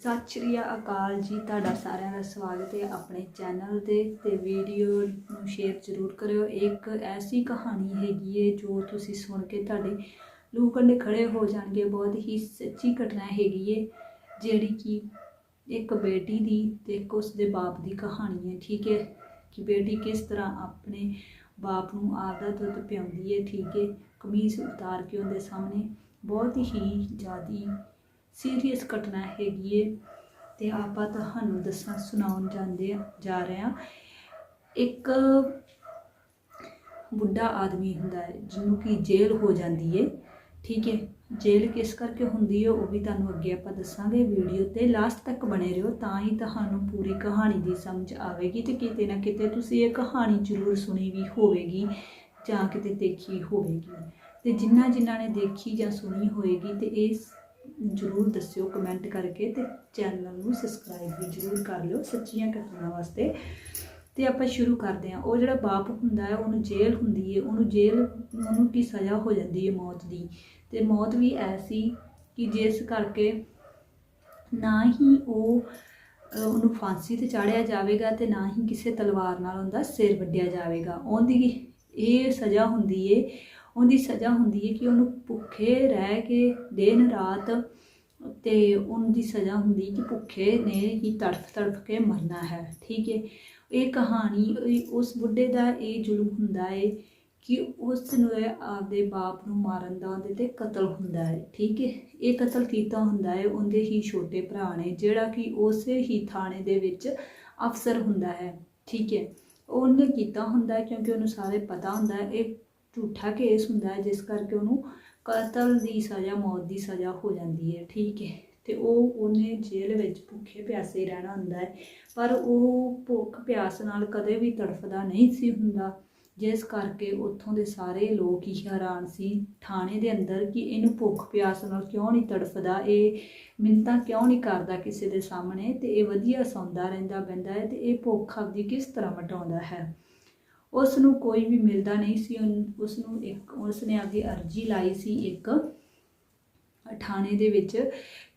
ਸਤਿ ਸ਼੍ਰੀ ਅਕਾਲ ਜੀ, ਤੁਹਾਡਾ ਸਾਰਿਆਂ ਦਾ ਸਵਾਗਤ ਹੈ ਆਪਣੇ ਚੈਨਲ ਤੇ ਤੇ ਵੀਡੀਓ ਨੂੰ ਸ਼ੇਅਰ ਜ਼ਰੂਰ ਕਰਿਓ। ਇੱਕ ਐਸੀ ਕਹਾਣੀ ਹੈਗੀ ਹੈ ਜੋ ਤੁਸੀਂ ਸੁਣ ਕੇ ਤੁਹਾਡੇ ਲੂ ਕੰਡੇ ਖੜੇ ਹੋ ਜਾਣਗੇ। ਬਹੁਤ ਹੀ ਸੱਚੀ ਘਟਨਾ ਹੈਗੀ ਹੈ, ਜਿਹੜੀ ਕਿ ਇੱਕ ਬੇਟੀ ਦੀ ਤੇ ਇੱਕ ਉਸ ਦੇ ਬਾਪ ਦੀ ਕਹਾਣੀ ਹੈ। ਠੀਕ ਹੈ ਕਿ ਬੇਟੀ ਕਿਸ ਤਰ੍ਹਾਂ ਆਪਣੇ ਬਾਪ ਨੂੰ ਆਪਦਾ ਦੁੱਧ ਪਿਆਉਂਦੀ ਹੈ, ਠੀਕ ਹੈ। ਕਮੀਜ਼ ਉਤਾਰ ਕੇ ਉਹਦੇ ਸਾਹਮਣੇ ਬਹੁਤ ਹੀ ਜ਼ਿਆਦੀ ਸੀਰੀਅਸ ਘਟਨਾ ਹੈਗੀ ਏ ਤੇ ਆਪਾਂ ਤੁਹਾਨੂੰ ਦੱਸਾਂ, ਸੁਣਾਉਣ ਜਾਂਦੇ ਜਾ ਰਹੇ ਹਾਂ। ਇੱਕ ਬੁੱਢਾ ਆਦਮੀ ਹੁੰਦਾ ਹੈ, ਜਿਹਨੂੰ ਕਿ ਜੇਲ੍ਹ ਹੋ ਜਾਂਦੀ ਏ, ਠੀਕ ਹੈ ਜੇਲ੍ਹ ਕਿਸ ਕਰਕੇ ਹੁੰਦੀ ਹੈ ਉਹ ਵੀ ਤੁਹਾਨੂੰ ਅੱਗੇ ਆਪਾਂ ਦੱਸਾਂਗੇ। ਵੀਡੀਓ ਤੇ ਲਾਸਟ ਤੱਕ ਬਣੇ ਰਹੋ, ਤਾਂ ਹੀ ਤੁਹਾਨੂੰ ਪੂਰੀ ਕਹਾਣੀ ਦੀ ਸਮਝ ਆਵੇਗੀ ਤੇ ਕਿਤੇ ਨਾ ਕਿਤੇ ਤੁਸੀਂ ਇਹ ਕਹਾਣੀ ਜ਼ਰੂਰ ਸੁਣੀ ਵੀ ਹੋਵੇਗੀ, ਜਾਂ ਕਿਤੇ ਦੇਖੀ ਹੋਵੇਗੀ। ਤੇ ਜਿਨ੍ਹਾਂ ਜਿਨ੍ਹਾਂ ਨੇ ਦੇਖੀ ਜਾਂ ਸੁਣੀ ਹੋਵੇਗੀ ਤੇ ਇਹ ਜਰੂਰ ਦੱਸਿਓ ਕਮੈਂਟ ਕਰਕੇ ਤੇ ਚੈਨਲ ਨੂੰ ਸਬਸਕ੍ਰਾਈਬ ਵੀ ਜਰੂਰ ਕਰ ਲਿਓ ਸੱਚੀਆਂ ਘਟਨਾਵਾਂ ਵਾਸਤੇ। ਤੇ ਆਪਾਂ ਸ਼ੁਰੂ ਕਰਦੇ ਹਾਂ। ਉਹ ਜਿਹੜਾ ਬਾਪ ਹੁੰਦਾ ਹੈ, ਉਹਨੂੰ ਜੇਲ੍ਹ ਹੁੰਦੀ ਹੈ ਉਹਨੂੰ ਜੇਲ੍ਹ, ਉਹਨੂੰ ਕੀ ਸਜ਼ਾ ਹੋ ਜਾਂਦੀ ਹੈ ਮੌਤ ਦੀ। ਤੇ ਮੌਤ ਵੀ ਐਸੀ ਕਿ ਜਿਸ ਕਰਕੇ ਨਾ ਹੀ ਉਹ ਉਹਨੂੰ ਫਾਂਸੀ ਤੇ ਚਾੜਿਆ ਜਾਵੇਗਾ ਤੇ ਨਾ ਹੀ ਕਿਸੇ ਤਲਵਾਰ ਨਾਲ ਉਹਦਾ ਸਿਰ ਵੱਢਿਆ ਜਾਵੇਗਾ। ਉਹਦੀ ਇਹ ਸਜ਼ਾ ਹੁੰਦੀ ਏ ਉਹਦੀ ਸਜ਼ਾ ਹੁੰਦੀ ਹੈ ਕਿ ਉਹਨੂੰ ਭੁੱਖੇ ਰਹਿ ਕੇ ਦਿਨ ਰਾਤ ਤੇ ਉਹਦੀ ਸਜ਼ਾ ਹੁੰਦੀ ਕਿ ਭੁੱਖੇ ਨੇ ਹੀ ਤੜਫ ਤੜਫ ਕੇ ਮਰਨਾ ਹੈ। ਠੀਕ ਹੈ? ਇਹ ਕਹਾਣੀ ਉਸ ਬੁੱਢੇ ਦਾ ਇਹ ਜ਼ੁਲਮ ਹੁੰਦਾ ਹੈ ਕਿ ਉਸ ਨੂੰ ਆਪਦੇ ਬਾਪ ਨੂੰ ਮਾਰਨ ਦਾ ਉਹਦੇ ਤੇ ਕਤਲ ਹੁੰਦਾ ਹੈ। ਠੀਕ ਹੈ? ਇਹ ਕਤਲ ਕੀਤਾ ਹੁੰਦਾ ਹੈ ਉਹਦੇ ਹੀ ਛੋਟੇ ਭਰਾ ਨੇ, ਜਿਹੜਾ ਕਿ ਉਸੇ ਹੀ ਥਾਣੇ ਦੇ ਵਿੱਚ ਅਫਸਰ ਹੁੰਦਾ ਹੈ। ਠੀਕ ਹੈ? ਉਹਨੇ ਕੀਤਾ ਹੁੰਦਾ ਹੈ ਕਿਉਂਕਿ ਉਹਨੂੰ ਸਾਰੇ ਪਤਾ ਹੁੰਦਾ ਹੈ, ਇਹ ਝੂਠਾ ਕੇਸ ਹੁੰਦਾ ਹੈ, ਜਿਸ ਕਰਕੇ ਉਹਨੂੰ ਕਤਲ ਦੀ ਸਜ਼ਾ, ਮੌਤ ਦੀ ਸਜ਼ਾ ਹੋ ਜਾਂਦੀ ਹੈ, ਠੀਕ ਹੈ। ਤੇ ਉਹ ਉਹਨੇ ਜੇਲ੍ਹ ਵਿੱਚ ਭੁੱਖੇ ਪਿਆਸੇ ਰਹਿਣਾ ਹੁੰਦਾ ਹੈ, ਪਰ ਉਹ ਭੁੱਖ ਪਿਆਸ ਨਾਲ ਕਦੇ ਵੀ ਤੜਫਦਾ ਨਹੀਂ ਸੀ ਹੁੰਦਾ, ਜਿਸ ਕਰਕੇ ਉੱਥੋਂ ਦੇ ਸਾਰੇ ਲੋਕ ਹੀ ਹੈਰਾਨ ਸੀ, ਥਾਣੇ ਦੇ ਅੰਦਰ ਕਿ ਇਹਨੂੰ ਭੁੱਖ ਪਿਆਸ ਨਾਲ ਕਿਉਂ ਨਹੀਂ ਤੜਫਦਾ, ਇਹ ਮਿੰਤਾ ਕਿਉਂ ਨਹੀਂ ਕਰਦਾ ਕਿਸੇ ਦੇ ਸਾਹਮਣੇ, ਤੇ ਇਹ ਵਧੀਆ ਸੌਂਦਾ ਰਹਿੰਦਾ ਬੰਦਾ ਹੈ, ਤੇ ਇਹ ਭੁੱਖ ਆਪਦੀ ਕਿਸ ਤਰ੍ਹਾਂ ਮਟਾਉਂਦਾ ਹੈ। ਉਸ ਨੂੰ ਕੋਈ ਵੀ ਮਿਲਦਾ ਨਹੀਂ ਸੀ। ਉਸ ਨੂੰ ਇੱਕ ਉਸ ਨੇ ਆਪਦੀ ਅਰਜ਼ੀ ਲਾਈ ਸੀ ਇੱਕ ਥਾਣੇ ਦੇ ਵਿੱਚ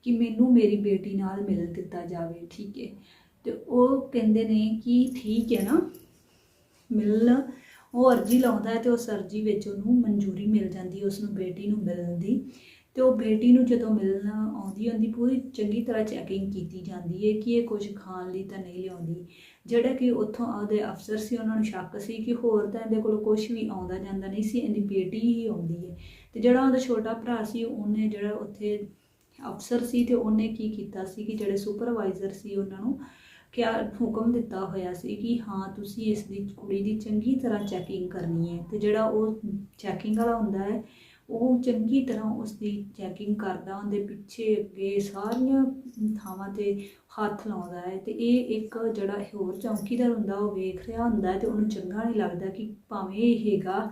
ਕਿ ਮੈਨੂੰ ਮੇਰੀ ਬੇਟੀ ਨਾਲ ਮਿਲ ਦਿੱਤਾ ਜਾਵੇ, ਠੀਕ ਹੈ। ਤੇ ਉਹ ਕਹਿੰਦੇ ਨੇ ਕਿ ਠੀਕ ਹੈ ਨਾ ਮਿਲ ਉਹ ਅਰਜ਼ੀ ਲਾਉਂਦਾ ਹੈ ਤੇ ਉਸ ਅਰਜ਼ੀ ਵਿੱਚ ਉਹਨੂੰ ਮਨਜ਼ੂਰੀ ਮਿਲ ਜਾਂਦੀ ਹੈ ਉਸ ਨੂੰ ਬੇਟੀ ਨੂੰ ਮਿਲਣ ਦੀ। ਤੇ ਉਹ ਬੇਟੀ ਨੂੰ ਜਦੋਂ ਮਿਲਣ ਆਉਂਦੀ ਹੁੰਦੀ ਪੂਰੀ ਚੰਗੀ ਤਰ੍ਹਾਂ ਚੈਕਿੰਗ ਕੀਤੀ ਜਾਂਦੀ ਹੈ ਕਿ ਇਹ ਕੁਝ ਖਾਣ ਲਈ ਤਾਂ ਨਹੀਂ ਲਿਆਉਂਦੀ। ਜਿਹੜਾ ਕਿ ਉੱਥੋਂ ਆਉਦੇ ਅਫਸਰ ਸੀ, ਉਹਨਾਂ ਨੂੰ ਸ਼ੱਕ ਸੀ ਕਿ ਹੋਰ ਤਾਂ ਇਹਦੇ ਕੋਲ ਕੁਝ ਵੀ ਆਉਂਦਾ ਜਾਂਦਾ ਨਹੀਂ ਸੀ, ਇਹਦੀ ਬੇਟੀ ਹੀ ਆਉਂਦੀ ਹੈ। ਤੇ ਜਿਹੜਾ ਉਹਦਾ ਛੋਟਾ ਭਰਾ ਸੀ, ਉਹਨੇ ਜਿਹੜਾ ਉੱਥੇ ਅਫਸਰ ਸੀ ਤੇ ਉਹਨੇ ਕੀ ਕੀਤਾ ਸੀ ਕਿ ਜਿਹੜੇ ਸੁਪਰਵਾਈਜ਼ਰ ਸੀ, ਉਹਨਾਂ ਨੂੰ ਕਿਆ ਹੁਕਮ ਦਿੱਤਾ ਹੋਇਆ ਸੀ ਕਿ ਹਾਂ, ਤੁਸੀਂ ਇਸ ਦੀ ਕੁੜੀ ਦੀ ਚੰਗੀ ਤਰ੍ਹਾਂ ਚੈਕਿੰਗ ਕਰਨੀ ਹੈ। ਤੇ ਜਿਹੜਾ ਉਹ ਚੈਕਿੰਗ ਵਾਲਾ ਹੁੰਦਾ ਹੈ ਉਹ ਚੰਗੀ ਤਰ੍ਹਾਂ ਉਸ ਦੀ ਚੈਕਿੰਗ ਕਰਦਾ, ਉਹਦੇ ਪਿੱਛੇ ਅੱਗੇ ਸਾਰੀਆਂ ਥਾਵਾਂ ਤੇ ਹੱਥ ਲਾਉਂਦਾ ਹੈ ਤੇ ਇਹ ਇੱਕ ਜਿਹੜਾ ਹੋਰ ਚੌਕੀਦਾਰ ਹੁੰਦਾ, ਉਹ ਵੇਖ ਰਿਹਾ ਹੁੰਦਾ ਹੈ ਤੇ ਉਹਨੂੰ ਚੰਗਾ ਨਹੀਂ ਲੱਗਦਾ ਕਿ ਭਾਵੇਂ ਇਹ ਹੈਗਾ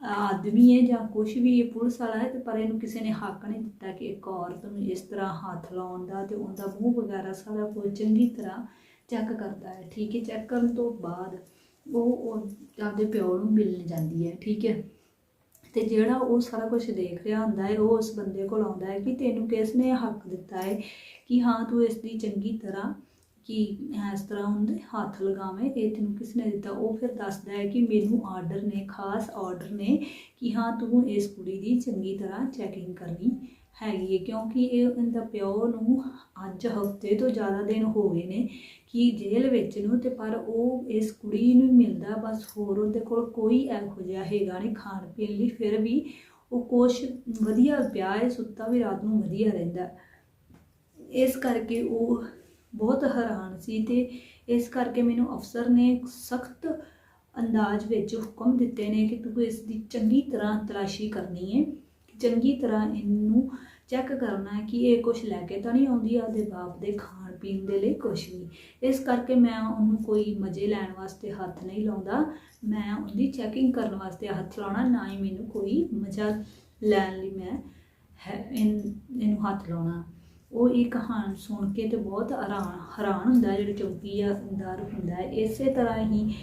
ਆਦਮੀ ਹੈ ਜਾਂ ਕੁਝ ਵੀ, ਇਹ ਪੁਲਿਸ ਵਾਲਾ ਹੈ ਤੇ ਪਰ ਇਹਨੂੰ ਕਿਸੇ ਨੇ ਹੱਕ ਨਹੀਂ ਦਿੱਤਾ ਕਿ ਇੱਕ ਔਰਤ ਨੂੰ ਇਸ ਤਰ੍ਹਾਂ ਹੱਥ ਲਾਉਣ ਦਾ ਤੇ ਉਹਦਾ ਮੂੰਹ ਵਗੈਰਾ ਸਾਰਾ ਕੁਝ ਚੰਗੀ ਤਰ੍ਹਾਂ ਚੈੱਕ ਕਰਦਾ ਹੈ। ਠੀਕ ਹੈ ਚੈੱਕ ਕਰਨ ਤੋਂ ਬਾਅਦ ਉਹ ਆਪਦੇ ਪਿਓ ਨੂੰ ਮਿਲਣ ਜਾਂਦੀ ਹੈ। ਠੀਕ ਹੈ। ਤੇ ਜਿਹੜਾ ਉਹ ਸਾਰਾ ਕੁਝ ਦੇਖ ਰਿਹਾ ਹੁੰਦਾ ਹੈ, ਉਹ ਉਸ ਬੰਦੇ ਕੋਲ ਆਉਂਦਾ ਹੈ ਕਿ ਤੈਨੂੰ ਕਿਸ ਨੇ ਹੱਕ ਦਿੱਤਾ ਹੈ ਕਿ ਹਾਂ ਤੂੰ ਇਸ ਦੀ ਚੰਗੀ ਤਰ੍ਹਾਂ ਕਿ ਇਸ ਤਰ੍ਹਾਂ ਹੁੰਦੇ ਹੱਥ ਲਗਾਵੇਂ, ਇਹ ਤੈਨੂੰ ਕਿਸ ਨੇ ਦਿੱਤਾ? ਉਹ ਫਿਰ ਦੱਸਦਾ ਹੈ ਕਿ ਮੈਨੂੰ ਆਰਡਰ ਨੇ, ਖਾਸ ਆਰਡਰ ਨੇ ਕਿ ਹਾਂ ਤੂੰ ਇਸ ਕੁੜੀ ਦੀ ਚੰਗੀ ਤਰ੍ਹਾਂ ਚੈਕਿੰਗ ਕਰਨੀ ਹੈਗੀ ਹੈ, ਕਿਉਂਕਿ ਇਹ, ਇਹਦਾ ਪਿਓ ਨੂੰ ਅੱਜ ਹਫ਼ਤੇ ਤੋਂ ਜ਼ਿਆਦਾ ਦਿਨ ਹੋ ਗਏ ਨੇ ਕਿ ਜੇਲ੍ਹ ਵਿੱਚ ਨੂੰ ਤੇ ਪਰ ਉਹ ਇਸ ਕੁੜੀ ਨੂੰ ਮਿਲਦਾ ਬਸ ਹੋਰ ਉਹਦੇ ਕੋਲ ਕੋਈ ਇਹੋ ਜਿਹਾ ਹੈਗਾ ਨਹੀਂ ਖਾਣ ਪੀਣ ਲਈ, ਫਿਰ ਵੀ ਉਹ ਕੁਛ ਵਧੀਆ ਪਿਆ ਹੈ, ਸੁੱਤਾ ਵੀ ਰਾਤ ਨੂੰ ਵਧੀਆ ਰਹਿੰਦਾ ਇਸ ਕਰਕੇ ਉਹ ਬਹੁਤ ਹੈਰਾਨ ਸੀ ਤੇ ਇਸ ਕਰਕੇ ਮੈਨੂੰ ਅਫਸਰ ਨੇ ਸਖਤ ਅੰਦਾਜ਼ ਵਿੱਚ ਹੁਕਮ ਦਿੱਤੇ ਨੇ ਕਿ ਤੂੰ ਇਸ ਦੀ ਚੰਗੀ ਤਰ੍ਹਾਂ ਤਲਾਸ਼ੀ ਕਰਨੀ ਹੈ ਚੰਗੀ ਤਰ੍ਹਾਂ ਇਹਨੂੰ ਚੈੱਕ ਕਰਨਾ ਹੈ ਕਿ ਇਹ ਕੁਝ ਲੈ ਕੇ ਤਾਂ ਨਹੀਂ ਆਉਂਦੀ, ਆਪਦੇ ਬਾਪ ਦੇ ਖਾਣ ਪੀਣ ਦੇ ਲਈ ਕੁਝ ਵੀ। ਇਸ ਕਰਕੇ ਮੈਂ ਉਹਨੂੰ ਕੋਈ ਮਜ਼ੇ ਲੈਣ ਵਾਸਤੇ ਹੱਥ ਨਹੀਂ ਲਾਉਂਦਾ। ਮੈਂ ਉਹਦੀ ਚੈਕਿੰਗ ਕਰਨ ਵਾਸਤੇ ਹੱਥ ਲਾਉਣਾ, ਨਾ ਹੀ ਮੈਨੂੰ ਕੋਈ ਮਜ਼ਾ ਲੈਣ ਲਈ ਮੈਂ ਹੈ ਇਹਨੂੰ ਹੱਥ ਲਾਉਣਾ। ਉਹ ਇਹ ਕਹਾਣੀ ਸੁਣ ਕੇ ਤੇ ਬਹੁਤ ਹੈਰਾਨ ਹੈਰਾਨ ਹੁੰਦਾ ਹੈ ਜਿਹੜਾ ਚੌਕੀਦਾਰ ਹੁੰਦਾ ਹੈ। ਇਸੇ ਤਰ੍ਹਾਂ ਹੀ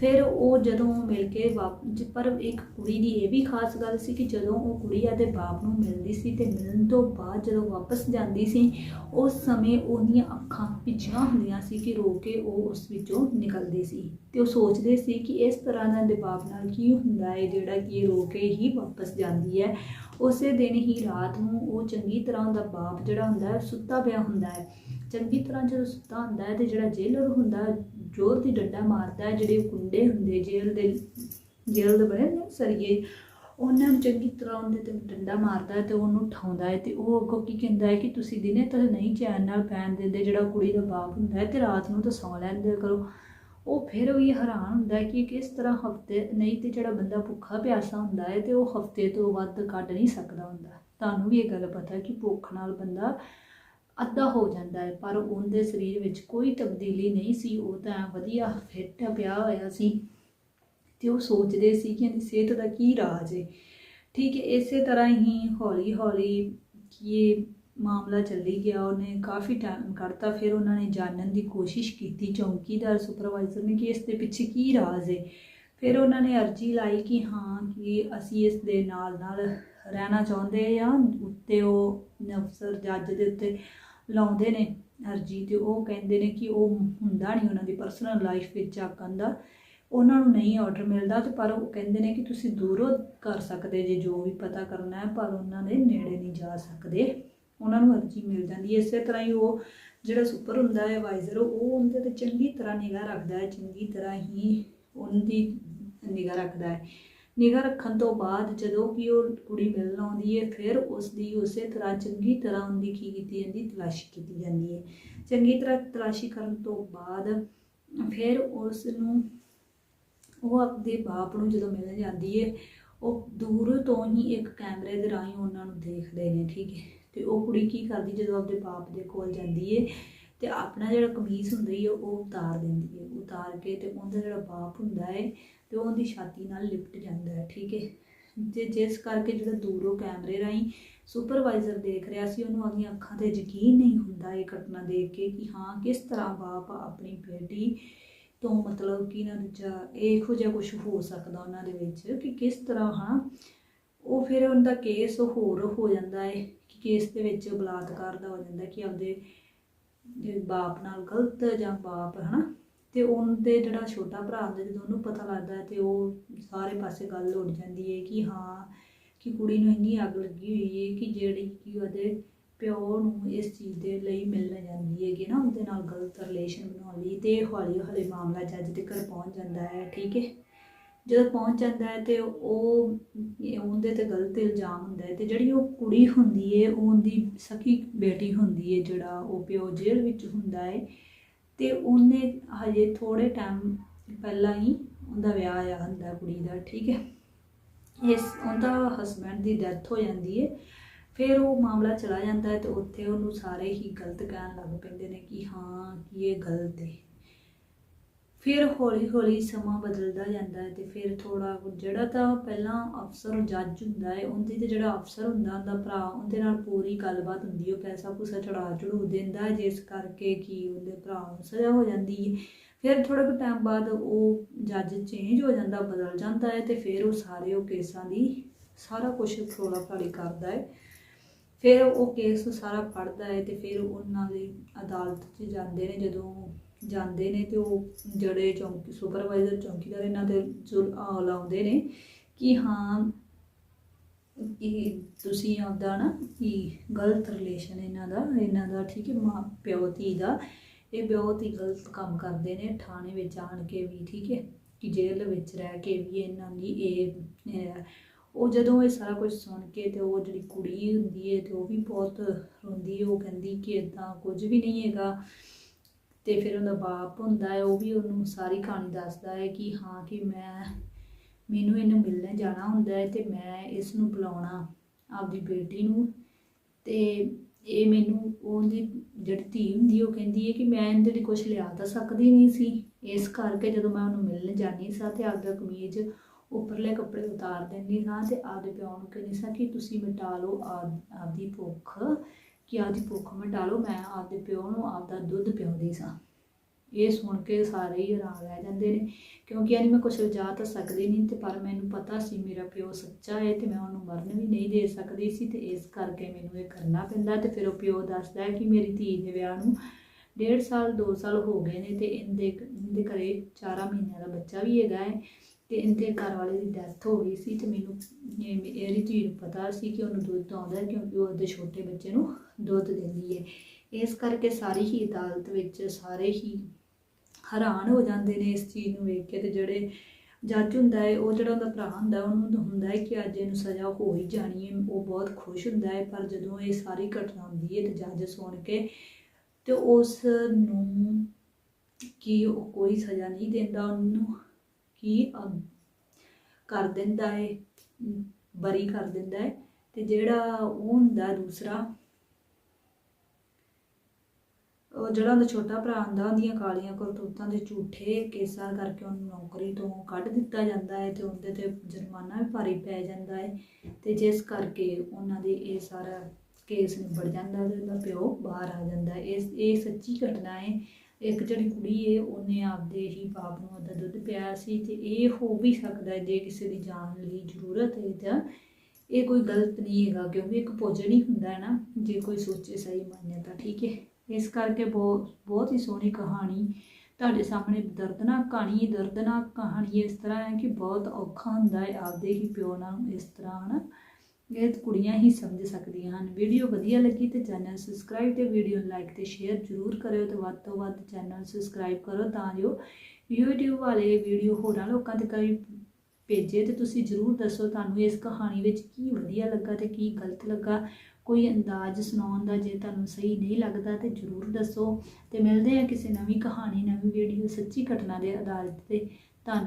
ਫਿਰ ਉਹ ਜਦੋਂ ਮਿਲ ਕੇ ਵਾਪ, ਜ- ਪਰ ਇੱਕ ਕੁੜੀ ਦੀ ਇਹ ਵੀ ਖਾਸ ਗੱਲ ਸੀ ਕਿ ਜਦੋਂ ਉਹ ਕੁੜੀ ਆਦੇ ਬਾਪ ਨੂੰ ਮਿਲਦੀ ਸੀ ਤੇ ਮਿਲਣ ਤੋਂ ਬਾਅਦ ਜਦੋਂ ਵਾਪਸ ਜਾਂਦੀ ਸੀ, ਉਸ ਸਮੇਂ ਉਹਦੀਆਂ ਅੱਖਾਂ ਭਿੱਜੀਆਂ ਹੁੰਦੀਆਂ ਸੀ ਕਿ ਰੋ ਕੇ ਉਹ ਉਸ ਵਿੱਚੋਂ ਨਿਕਲਦੀ ਸੀ। ਤੇ ਉਹ ਸੋਚਦੇ ਸੀ ਕਿ ਇਸ ਤਰ੍ਹਾਂ ਦਾ ਦੇ ਬਾਪ ਨਾਲ ਕੀ ਹੁੰਦਾ ਹੈ, ਜਿਹੜਾ ਕਿ ਰੋ ਕੇ ਹੀ ਵਾਪਸ ਜਾਂਦੀ ਹੈ। ਉਸੇ ਦਿਨ ਹੀ ਰਾਤ ਨੂੰ ਉਹ ਚੰਗੀ ਤਰ੍ਹਾਂ ਉਹਦਾ ਬਾਪ ਜਿਹੜਾ ਹੁੰਦਾ ਹੈ ਸੁੱਤਾ ਪਿਆ ਹੁੰਦਾ ਹੈ। ਚੰਗੀ ਤਰ੍ਹਾਂ ਜਦੋਂ ਸੁੱਤਾ ਹੁੰਦਾ ਹੈ ਤੇ ਜਿਹੜਾ ਜੇਲਰ ਹੁੰਦਾ ਜ਼ੋਰ ਦੀ ਡੰਡਾ ਮਾਰਦਾ ਹੈ, ਜਿਹੜੇ ਕੁੰਡੇ ਹੁੰਦੇ ਜੇਲ੍ਹ ਦੇ ਜੇਲ੍ਹ ਦੇ ਬਣੇ ਨੇ ਸਰੀਏ, ਉਹਨਾਂ ਨੂੰ ਚੰਗੀ ਤਰ੍ਹਾਂ ਉਹਦੇ ਤੇ ਡੰਡਾ ਮਾਰਦਾ ਹੈ ਤੇ ਉਹਨੂੰ ਉਠਾਉਂਦਾ ਹੈ ਤੇ ਉਹ ਅੱਗੋਂ ਕੀ ਕਹਿੰਦਾ ਹੈ ਕਿ ਤੁਸੀਂ ਦਿਨੇ ਤਾਂ ਨਹੀਂ ਚੈਨ ਨਾਲ ਪੈਣ ਦਿੰਦੇ, ਜਿਹੜਾ ਕੁੜੀ ਦਾ ਬਾਪ ਹੁੰਦਾ ਹੈ ਤੇ ਰਾਤ ਨੂੰ ਤਾਂ ਸੌਂ ਲੈਂਦੇ ਕਰੋ। ਉਹ ਫਿਰ ਵੀ ਹੈਰਾਨ ਹੁੰਦਾ ਹੈ ਕਿ ਕਿਸ ਤਰ੍ਹਾਂ ਹਫ਼ਤੇ, ਨਹੀਂ ਤੇ ਜਿਹੜਾ ਬੰਦਾ ਭੁੱਖਾ ਪਿਆਸਾ ਹੁੰਦਾ ਹੈ ਤੇ ਉਹ ਹਫ਼ਤੇ ਤੋਂ ਵੱਧ ਕੱਢ ਨਹੀਂ ਸਕਦਾ ਹੁੰਦਾ। ਤੁਹਾਨੂੰ ਵੀ ਇਹ ਗੱਲ ਪਤਾ ਕਿ ਭੁੱਖ ਨਾਲ ਬੰਦਾ ਅੱਧਾ ਹੋ ਜਾਂਦਾ ਹੈ, ਪਰ ਉਹਦੇ ਸਰੀਰ ਵਿੱਚ ਕੋਈ ਤਬਦੀਲੀ ਨਹੀਂ ਸੀ, ਉਹ ਤਾਂ ਵਧੀਆ ਫਿੱਟ ਪਿਆ ਹੋਇਆ ਸੀ ਤੇ ਉਹ ਸੋਚਦੇ ਸੀ ਕਿ ਇਹਦੀ ਸਿਹਤ ਦਾ ਕੀ ਰਾਜ ਹੈ। ਠੀਕ ਹੈ, ਇਸੇ ਤਰ੍ਹਾਂ ਹੀ ਹੌਲੀ ਹੌਲੀ ਕਿ ਇਹ ਮਾਮਲਾ ਚੱਲੀ ਗਿਆ, ਉਹਨੇ ਕਾਫੀ ਟਾਈਮ ਕੱਢਤਾ ਫਿਰ ਉਹਨਾਂ ਨੇ ਜਾਣਨ ਦੀ ਕੋਸ਼ਿਸ਼ ਕੀਤੀ, ਚੌਂਕੀਦਾਰ ਸੁਪਰਵਾਈਜ਼ਰ ਨੇ ਕਿ ਇਸ ਦੇ ਪਿੱਛੇ ਕੀ ਰਾਜ਼ ਹੈ। ਫਿਰ ਉਹਨਾਂ ਨੇ ਅਰਜ਼ੀ ਲਾਈ ਕਿ ਹਾਂ, ਕਿ ਅਸੀਂ ਇਸ ਦੇ ਨਾਲ ਨਾਲ ਰਹਿਣਾ ਚਾਹੁੰਦੇ ਆ ਉੱਤੇ ਉਹ ਅਫਸਰ, ਜੱਜ ਦੇ ਉੱਤੇ ਲਾਉਂਦੇ ਨੇ ਅਰਜ਼ੀ ਤੇ ਉਹ ਕਹਿੰਦੇ ਨੇ ਕਿ ਉਹ ਹੁੰਦਾ ਨਹੀਂ ਉਹਨਾਂ ਦੀ ਪਰਸਨਲ ਲਾਈਫ ਵਿੱਚ ਆਕਣ ਦਾ। ਉਹਨਾਂ ਨੂੰ ਨਹੀਂ ਆਰਡਰ ਮਿਲਦਾ ਤੇ ਪਰ ਉਹ ਕਹਿੰਦੇ ਨੇ ਕਿ ਤੁਸੀਂ ਦੂਰੋਂ ਕਰ ਸਕਦੇ ਜੇ ਜੋ ਵੀ ਪਤਾ ਕਰਨਾ ਹੈ, ਪਰ ਉਹਨਾਂ ਦੇ ਨੇੜੇ ਨਹੀਂ ਜਾ ਸਕਦੇ। ਉਹਨਾਂ ਨੂੰ ਅਰਜ਼ੀ ਮਿਲ ਜਾਂਦੀ ਹੈ। ਇਸੇ ਤਰ੍ਹਾਂ ਹੀ ਉਹ ਜਿਹੜਾ ਸੁਪਰ ਹੁੰਦਾ ਹੈ ਵਾਈਜ਼ਰ ਉਹ ਉਹਦੇ ਤੇ ਚੰਗੀ ਤਰ੍ਹਾਂ ਨਿਗਾਹ ਰੱਖਦਾ ਹੈ, ਚੰਗੀ ਤਰ੍ਹਾਂ ਹੀ ਉਹਦੀ ਨਿਗਾਹ ਰੱਖਦਾ ਹੈ। ਨਿਗਾਹ ਰੱਖਣ ਤੋਂ ਬਾਅਦ ਜਦੋਂ ਕਿ ਉਹ ਕੁੜੀ ਮਿਲਣ ਆਉਂਦੀ ਹੈ ਫਿਰ ਉਸ ਦੀ ਉਸੇ ਤਰ੍ਹਾਂ ਚੰਗੀ ਤਰ੍ਹਾਂ ਉਹਦੀ ਕੀ ਕੀਤੀ ਜਾਂਦੀ, ਤਲਾਸ਼ੀ ਕੀਤੀ ਜਾਂਦੀ ਹੈ ਚੰਗੀ ਤਰ੍ਹਾਂ ਤਲਾਸ਼ੀ ਕਰਨ ਤੋਂ ਬਾਅਦ ਫਿਰ ਉਸ ਨੂੰ ਉਹ ਆਪਦੇ ਬਾਪ ਨੂੰ ਜਦੋਂ ਮਿਲਣ ਜਾਂਦੀ ਹੈ ਉਹ ਦੂਰ ਤੋਂ ਹੀ ਇੱਕ ਕੈਮਰੇ ਦੇ ਰਾਹੀਂ ਉਹਨਾਂ ਨੂੰ ਦੇਖਦੇ ਨੇ, ਠੀਕ ਹੈ ਤੇ ਉਹ ਕੁੜੀ ਕੀ ਕਰਦੀ ਜਦੋਂ ਆਪਦੇ ਬਾਪ ਦੇ ਕੋਲ ਜਾਂਦੀ ਹੈ ਤੇ ਆਪਣਾ ਜਿਹੜਾ ਕਮੀਜ਼ ਹੁੰਦੀ ਹੈ ਉਹ ਉਤਾਰ ਦਿੰਦੀ ਹੈ ਉਤਾਰ ਕੇ ਤੇ ਉਹਦਾ ਜਿਹੜਾ ਬਾਪ ਹੁੰਦਾ ਹੈ ਤੇ ਉਹਦੀ ਛਾਤੀ ਨਾਲ ਲਿਪਟ ਜਾਂਦਾ ਹੈ ਠੀਕ ਹੈ ਜੇ ਜਿਸ ਕਰਕੇ ਜਿਹੜਾ ਦੂਰੋਂ ਕੈਮਰੇ ਰਾਹੀਂ ਸੁਪਰਵਾਈਜ਼ਰ ਦੇਖ ਰਿਹਾ ਸੀ, ਉਹਨੂੰ ਆਪਣੀਆਂ ਅੱਖਾਂ ਤੇ ਯਕੀਨ ਨਹੀਂ ਹੁੰਦਾ ਇਹ ਘਟਨਾ ਦੇਖ ਕੇ ਕਿ ਹਾਂ, ਕਿਸ ਤਰ੍ਹਾਂ ਬਾਪ ਆਪਣੀ ਬੇਟੀ ਤੋਂ ਮਤਲਬ ਕਿ ਇਹਨਾਂ ਵਿੱਚ ਇਹੋ ਜਿਹਾ ਕੁਝ ਹੋ ਸਕਦਾ ਉਹਨਾਂ ਦੇ ਵਿੱਚ ਕਿ ਕਿਸ ਤਰ੍ਹਾਂ, ਹਾਂ? ਉਹ ਫਿਰ ਉਹਨਾਂ ਦਾ ਕੇਸ ਹੋਰ ਹੋ ਜਾਂਦਾ ਹੈ ਕਿ ਕੇਸ ਦੇ ਵਿੱਚ ਬਲਾਤਕਾਰ ਦਾ ਹੋ ਜਾਂਦਾ ਕਿ ਆਪਦੇ ਜੇ ਬਾਪ ਨਾਲ ਗਲਤ ਜਾਂ ਬਾਪ, ਹਨਾ? ਤੇ ਉਹਦੇ ਜਿਹੜਾ ਛੋਟਾ ਭਰਾ ਹੁੰਦਾ, ਜਦੋਂ ਉਹਨੂੰ ਪਤਾ ਲੱਗਦਾ ਹੈ ਤੇ ਉਹ ਸਾਰੇ ਪਾਸੇ ਗੱਲ ਉੱਡ ਜਾਂਦੀ ਹੈ ਕਿ ਹਾਂ, ਕਿ ਕੁੜੀ ਨੂੰ ਇੰਨੀ ਅੱਗ ਲੱਗੀ ਹੋਈ ਹੈ ਕਿ ਜਿਹੜੀ ਕਿ ਉਹਦੇ ਪਿਓ ਨੂੰ ਇਸ ਚੀਜ਼ ਦੇ ਲਈ ਮਿਲਣ ਜਾਂਦੀ ਹੈ ਕਿ ਨਾ, ਉਹਦੇ ਨਾਲ ਗਲਤ ਰਿਲੇਸ਼ਨ ਬਣਾਉਣ ਲਈ ਤੇ ਹੌਲੀ ਹੌਲੀ ਮਾਮਲਾ ਜੱਜ ਤੱਕ ਪਹੁੰਚ ਜਾਂਦਾ ਹੈ, ਠੀਕ ਹੈ? ਜਦੋਂ ਪਹੁੰਚ ਜਾਂਦਾ ਹੈ ਤੇ ਉਹ ਉਹਦੇ ਤੇ ਗਲਤ ਇਲਜ਼ਾਮ ਹੁੰਦਾ ਹੈ ਤੇ ਜਿਹੜੀ ਉਹ ਕੁੜੀ ਹੁੰਦੀ ਹੈ, ਉਹ ਉਹਦੀ ਸਕੀ ਬੇਟੀ ਹੁੰਦੀ ਹੈ ਜਿਹੜਾ ਉਹ ਪਿਓ ਜੇਲ੍ਹ ਵਿੱਚ ਹੁੰਦਾ ਹੈ ਤੇ ਉਹਨੇ ਹਜੇ ਥੋੜੇ ਟਾਈਮ ਪਹਿਲਾਂ ਹੀ ਉਹਦਾ ਵਿਆਹ ਆਇਆ ਹੁੰਦਾ ਕੁੜੀ ਦਾ, ਠੀਕ ਹੈ? ਇਸ, ਉਹਦਾ ਹਸਬੈਂਡ ਦੀ ਡੈਥ ਹੋ ਜਾਂਦੀ ਹੈ, ਫਿਰ ਉਹ ਮਾਮਲਾ ਚਲਾ ਜਾਂਦਾ ਹੈ ਤੇ ਉੱਥੇ ਉਹਨੂੰ ਸਾਰੇ ਹੀ ਗਲਤ ਕਹਿਣ ਲੱਗ ਪੈਂਦੇ ਨੇ ਕਿ ਹਾਂ, ਕਿ ਇਹ ਗਲਤ ਹੈ। ਫਿਰ ਹੌਲੀ ਹੌਲੀ ਸਮਾਂ ਬਦਲਦਾ ਜਾਂਦਾ ਹੈ ਤੇ ਫਿਰ ਥੋੜਾ ਜਿਹੜਾ ਤਾਂ ਪਹਿਲਾਂ ਅਫਸਰ ਜੱਜ ਹੁੰਦਾ ਹੈ, ਉਹਦੇ ਤੇ ਜਿਹੜਾ ਅਫਸਰ ਹੁੰਦਾ, ਉਹਦਾ ਭਰਾ, ਉਹਦੇ ਨਾਲ ਪੂਰੀ ਗੱਲਬਾਤ ਹੁੰਦੀ ਹੈ, ਉਹ ਪੈਸਾ ਪੂਸਾ ਚੜਾ ਚੜੂ ਦਿੰਦਾ ਹੈ, ਜਿਸ ਕਰਕੇ ਕਿ ਉਹਦੇ ਭਰਾ ਨੂੰ ਸਜ਼ਾ ਹੋ ਜਾਂਦੀ ਹੈ। ਫਿਰ ਥੋੜੇ ਕੁ ਟਾਈਮ ਬਾਅਦ ਉਹ ਜੱਜ ਚੇਂਜ ਹੋ ਜਾਂਦਾ, ਬਦਲ ਜਾਂਦਾ ਹੈ ਤੇ ਫਿਰ ਉਹ ਸਾਰੇ ਉਹ ਕੇਸਾਂ ਦੀ ਸਾਰਾ ਕੁਝ ਫਰੋਲਾ ਫਰਾਲੀ ਕਰਦਾ ਹੈ। ਫਿਰ ਉਹ ਕੇਸ ਸਾਰਾ ਪੜ੍ਹਦਾ ਹੈ ਤੇ ਫਿਰ ਉਹਨਾਂ ਦੀ ਅਦਾਲਤ 'ਚ ਜਾਂਦੇ ਨੇ ਜਦੋਂ ਜਾਂਦੇ ਨੇ ਤੇ ਉਹ ਜਿਹੜੇ ਚੌਂਕੀ ਸੁਪਰਵਾਈਜ਼ਰ ਚੌਂਕੀਦਾਰ ਇਹਨਾਂ ਤੇ ਜ਼ੁਰ ਆ ਲਾਉਂਦੇ ਨੇ ਕਿ ਹਾਂ, ਇਹ ਤੁਸੀਂ ਆਪਦਾ ਨਾ ਕਿ ਗਲਤ ਰਿਲੇਸ਼ਨ ਇਹਨਾਂ ਦਾ ਇਹਨਾਂ ਦਾ ਠੀਕ ਹੈ, ਮਾਂ, ਪਿਓ, ਧੀ ਦਾ। ਇਹ ਬਹੁਤ ਹੀ ਗਲਤ ਕੰਮ ਕਰਦੇ ਨੇ, ਥਾਣੇ ਵਿੱਚ ਆਣ ਕੇ ਵੀ ਠੀਕ ਹੈ, ਕਿ ਜੇਲ੍ਹ ਵਿੱਚ ਰਹਿ ਕੇ ਵੀ ਇਹਨਾਂ ਦੀ ਇਹ ਇਹ ਉਹ ਜਦੋਂ ਇਹ ਸਾਰਾ ਕੁਝ ਸੁਣ ਕੇ ਤੇ ਉਹ ਜਿਹੜੀ ਕੁੜੀ ਹੁੰਦੀ ਹੈ ਤੇ ਉਹ ਵੀ ਬਹੁਤ ਰੋਂਦੀ ਹੈ, ਉਹ ਕਹਿੰਦੀ ਕਿ ਇਦਾਂ ਕੁਝ ਵੀ ਨਹੀਂ ਹੈਗਾ। ਤੇ ਫਿਰ ਉਹਦਾ ਬਾਪ ਹੁੰਦਾ ਹੈ, ਉਹ ਵੀ ਉਹਨੂੰ ਸਾਰੀ ਕਹਾਣੀ ਦੱਸਦਾ ਹੈ ਕਿ ਹਾਂ ਕਿ ਮੈਂ, ਮੈਨੂੰ ਇਹਨੂੰ ਮਿਲਣ ਜਾਣਾ ਹੁੰਦਾ ਹੈ ਤੇ ਮੈਂ ਇਸ ਨੂੰ ਬੁਲਾਉਣਾ ਆਪਦੀ ਬੇਟੀ ਨੂੰ। ਤੇ ਇਹ ਮੈਨੂੰ ਉਹਦੀ ਜਿਹੜੀ ਧੀ ਹੁੰਦੀ ਉਹ ਕਹਿੰਦੀ ਹੈ ਕਿ ਮੈਂ ਇਹਦੇ ਲਈ ਕੁਝ ਲਿਆ ਤਾਂ ਸਕਦੀ ਨਹੀਂ ਸੀ। ਇਸ ਕਰਕੇ ਜਦੋਂ ਮੈਂ ਉਹਨੂੰ ਮਿਲਣ ਜਾਣੀ ਸਾਂ ਤੇ ਆਪਦਾ ਕਮੀਜ਼ ਉੱਪਰਲੇ ਕੱਪੜੇ ਉਤਾਰ ਦਿੰਦੀ ਸਾਂ ਤੇ ਆਪਦੇ ਪਿਓ ਨੂੰ ਕਹਿੰਦੀ ਸਾਂ ਕਿ ਤੁਸੀਂ ਮਿਟਾ ਲਓ ਆਪਦੀ ਭੁੱਖ ਕਿ ਆਪਦੀ ਭੁੱਖ ਮਿਟਾ ਮੈਂ ਆਪਦੇ ਪਿਓ ਨੂੰ ਆਪਦਾ ਦੁੱਧ ਪਿਆਉਂਦੀ ਸਾਂ। ਇਹ ਸੁਣ ਕੇ ਸਾਰੇ ਹੀ ਹੈਰਾਨ ਰਹਿ ਜਾਂਦੇ ਨੇ, ਕਿਉਂਕਿ ਯਾਨੀ ਮੈਂ ਕੁਝ ਲਿਜਾ ਤਾਂ ਸਕਦੀ ਨਹੀਂ ਤੇ ਪਰ ਮੈਨੂੰ ਪਤਾ ਸੀ ਮੇਰਾ ਪਿਓ ਸੱਚਾ ਹੈ ਤੇ ਮੈਂ ਉਹਨੂੰ ਮਰਨ ਵੀ ਨਹੀਂ ਦੇ ਸਕਦੀ ਸੀ ਤੇ ਇਸ ਕਰਕੇ ਮੈਨੂੰ ਇਹ ਕਰਨਾ ਪੈਂਦਾ ਤੇ ਫਿਰ ਉਹ ਪਿਓ ਦੱਸਦਾ ਹੈ ਕਿ ਮੇਰੀ ਧੀ ਦੇ ਵਿਆਹ ਨੂੰ ਡੇਢ ਸਾਲ 2 ਸਾਲ ਹੋ ਗਏ ਨੇ ਤੇ ਇਹਦੇ ਇਹਦੇ ਘਰੇ 4 ਮਹੀਨਿਆਂ ਦਾ ਬੱਚਾ ਵੀ ਹੈਗਾ ਹੈ ਤੇ ਇਹਦੇ ਘਰ ਵਾਲੇ ਦੀ ਡੈਥ ਹੋ ਗਈ ਸੀ ਤੇ ਮੈਨੂੰ ਇਹ- ਇਹਦੀ ਧੀ ਨੂੰ ਪਤਾ ਸੀ ਕਿ ਉਹਨੂੰ ਦੁੱਧ ਆਉਂਦਾ ਕਿਉਂਕਿ ਉਹ ਉਹਦੇ ਛੋਟੇ ਬੱਚੇ ਨੂੰ ਦੁੱਧ ਦਿੰਦੀ ਹੈ। ਇਸ ਕਰਕੇ ਸਾਰੀ ਹੀ ਅਦਾਲਤ ਵਿੱਚ ਸਾਰੇ ਹੀ ਹੈਰਾਨ ਹੋ ਜਾਂਦੇ ਨੇ ਇਸ ਚੀਜ਼ ਨੂੰ ਵੇਖ ਕੇ ਤੇ ਜਿਹੜੇ ਜੱਜ ਹੁੰਦਾ ਹੈ, ਉਹ ਜਿਹੜਾ ਉਹਦਾ ਭਰਾ ਹੁੰਦਾ ਉਹਨੂੰ ਹੁੰਦਾ ਹੈ ਕਿ ਅੱਜ ਇਹਨੂੰ ਸਜ਼ਾ ਹੋ ਹੀ ਜਾਣੀ ਹੈ, ਉਹ ਬਹੁਤ ਖੁਸ਼ ਹੁੰਦਾ ਹੈ, ਪਰ ਜਦੋਂ ਇਹ ਸਾਰੀ ਘਟਨਾ ਹੁੰਦੀ ਹੈ ਤੇ ਜੱਜ ਸੁਣ ਕੇ ਤੇ ਉਸ ਨੂੰ ਕਿ ਉਹ ਕੋਈ ਸਜ਼ਾ ਨਹੀਂ ਦਿੰਦਾ ਉਹਨੂੰ ਕੀ ਕਰ ਦਿੰਦਾ ਹੈ ਬਰੀ ਕਰ ਦਿੰਦਾ ਹੈ ਤੇ ਜਿਹੜਾ ਉਹ ਹੁੰਦਾ ਦੂਸਰਾ, ਉਹ ਜਿਹੜਾ ਉਹਦਾ ਛੋਟਾ ਭਰਾ ਹੁੰਦਾ, ਉਹਦੀਆਂ ਕਾਲੀਆਂ ਕਰਤੂਤਾਂ ਦੇ ਝੂਠੇ ਕੇਸਾਂ ਕਰਕੇ ਉਹਨੂੰ ਨੌਕਰੀ ਤੋਂ ਕੱਢ ਦਿੱਤਾ ਜਾਂਦਾ ਹੈ ਤੇ ਉਹਦੇ ਤੇ ਜੁਰਮਾਨਾ ਵੀ ਭਾਰੀ ਪੈ ਜਾਂਦਾ ਹੈ ਤੇ ਜਿਸ ਕਰਕੇ ਉਹਨਾਂ ਦੇ ਇਹ ਸਾਰਾ ਕੇਸ ਨਿਬੜ ਜਾਂਦਾ ਤੇ ਉਹਦਾ ਪਿਓ ਬਾਹਰ ਆ ਜਾਂਦਾ ਹੈ ਇਹ ਇਹ ਸੱਚੀ ਘਟਨਾ ਹੈ ਇੱਕ ਜਿਹੜੀ ਕੁੜੀ ਹੈ ਉਹਨੇ ਆਪਦੇ ਹੀ ਬਾਪ ਨੂੰ ਉਹਦਾ ਦੁੱਧ ਪਿਆਇਆ ਸੀ ਤੇ ਇਹ ਹੋ ਵੀ ਸਕਦਾ ਜੇ ਕਿਸੇ ਦੀ ਜਾਨ ਲਈ ਜ਼ਰੂਰਤ ਹੈ ਤਾਂ ਇਹ ਕੋਈ ਗਲਤ ਨਹੀਂ ਹੈਗਾ, ਕਿਉਂਕਿ ਇੱਕ ਭੋਜਨ ਹੀ ਹੁੰਦਾ ਹੈ ਨਾ, ਜੇ ਕੋਈ ਸੋਚੇ ਸਹੀ ਮੰਨੇ ਤਾਂ, ਠੀਕ ਹੈ? ਇਸ ਕਰਕੇ ਬਹੁਤ ਬਹੁਤ ਹੀ ਸੋਹਣੀ ਕਹਾਣੀ, ਤੁਹਾਡੇ ਸਾਹਮਣੇ ਦਰਦਨਾਕ ਕਹਾਣੀ ਦਰਦਨਾਕ ਕਹਾਣੀ ਇਸ ਤਰ੍ਹਾਂ ਹੈ ਕਿ ਬਹੁਤ ਔਖਾ ਹੁੰਦਾ ਹੈ ਆਪਦੇ ਹੀ ਪਿਓ ਨਾਲ ਇਸ ਤਰ੍ਹਾਂ, ਹਨਾ? ਇਹ ਕੁੜੀਆਂ ਹੀ ਸਮਝ ਸਕਦੀਆਂ ਹਨ। ਵੀਡੀਓ ਵਧੀਆ ਲੱਗੀ ਤੇ ਚੈਨਲ ਸਬਸਕ੍ਰਾਈਬ ਤੇ ਵੀਡੀਓ ਨੂੰ ਲਾਈਕ ਤੇ ਸ਼ੇਅਰ ਜ਼ਰੂਰ ਕਰਿਓ ਤੇ ਵੱਧ ਤੋਂ ਵੱਧ ਚੈਨਲ ਸਬਸਕ੍ਰਾਈਬ ਕਰੋ ਤਾਂ ਜੋ YouTube ਵਾਲੇ ਵੀਡੀਓ ਹੋਰਾਂ ਲੋਕਾਂ ਤੱਕ ਵੀ ਭੇਜੇ ਤੇ ਤੁਸੀਂ ਜ਼ਰੂਰ ਦੱਸੋ ਤੁਹਾਨੂੰ ਇਸ ਕਹਾਣੀ ਵਿੱਚ ਕੀ ਵਧੀਆ ਲੱਗਾ ਤੇ ਕੀ ਗਲਤ ਲੱਗਾ। ਕੋਈ ਅੰਦਾਜ਼ ਸੁਣਾਉਣ ਦਾ ਜੇ ਤੁਹਾਨੂੰ ਸਹੀ ਨਹੀਂ ਲੱਗਦਾ ਤੇ ਜ਼ਰੂਰ ਦੱਸੋ। ਤੇ ਮਿਲਦੇ ਆ ਕਿਸੇ ਨਵੀਂ ਕਹਾਣੀ, ਨਵੀਂ ਵੀਡੀਓ ਸੱਚੀ ਘਟਨਾ ਦੇ ਆਧਾਰਿਤ ਤੇ। ਧੰਨਵਾਦ।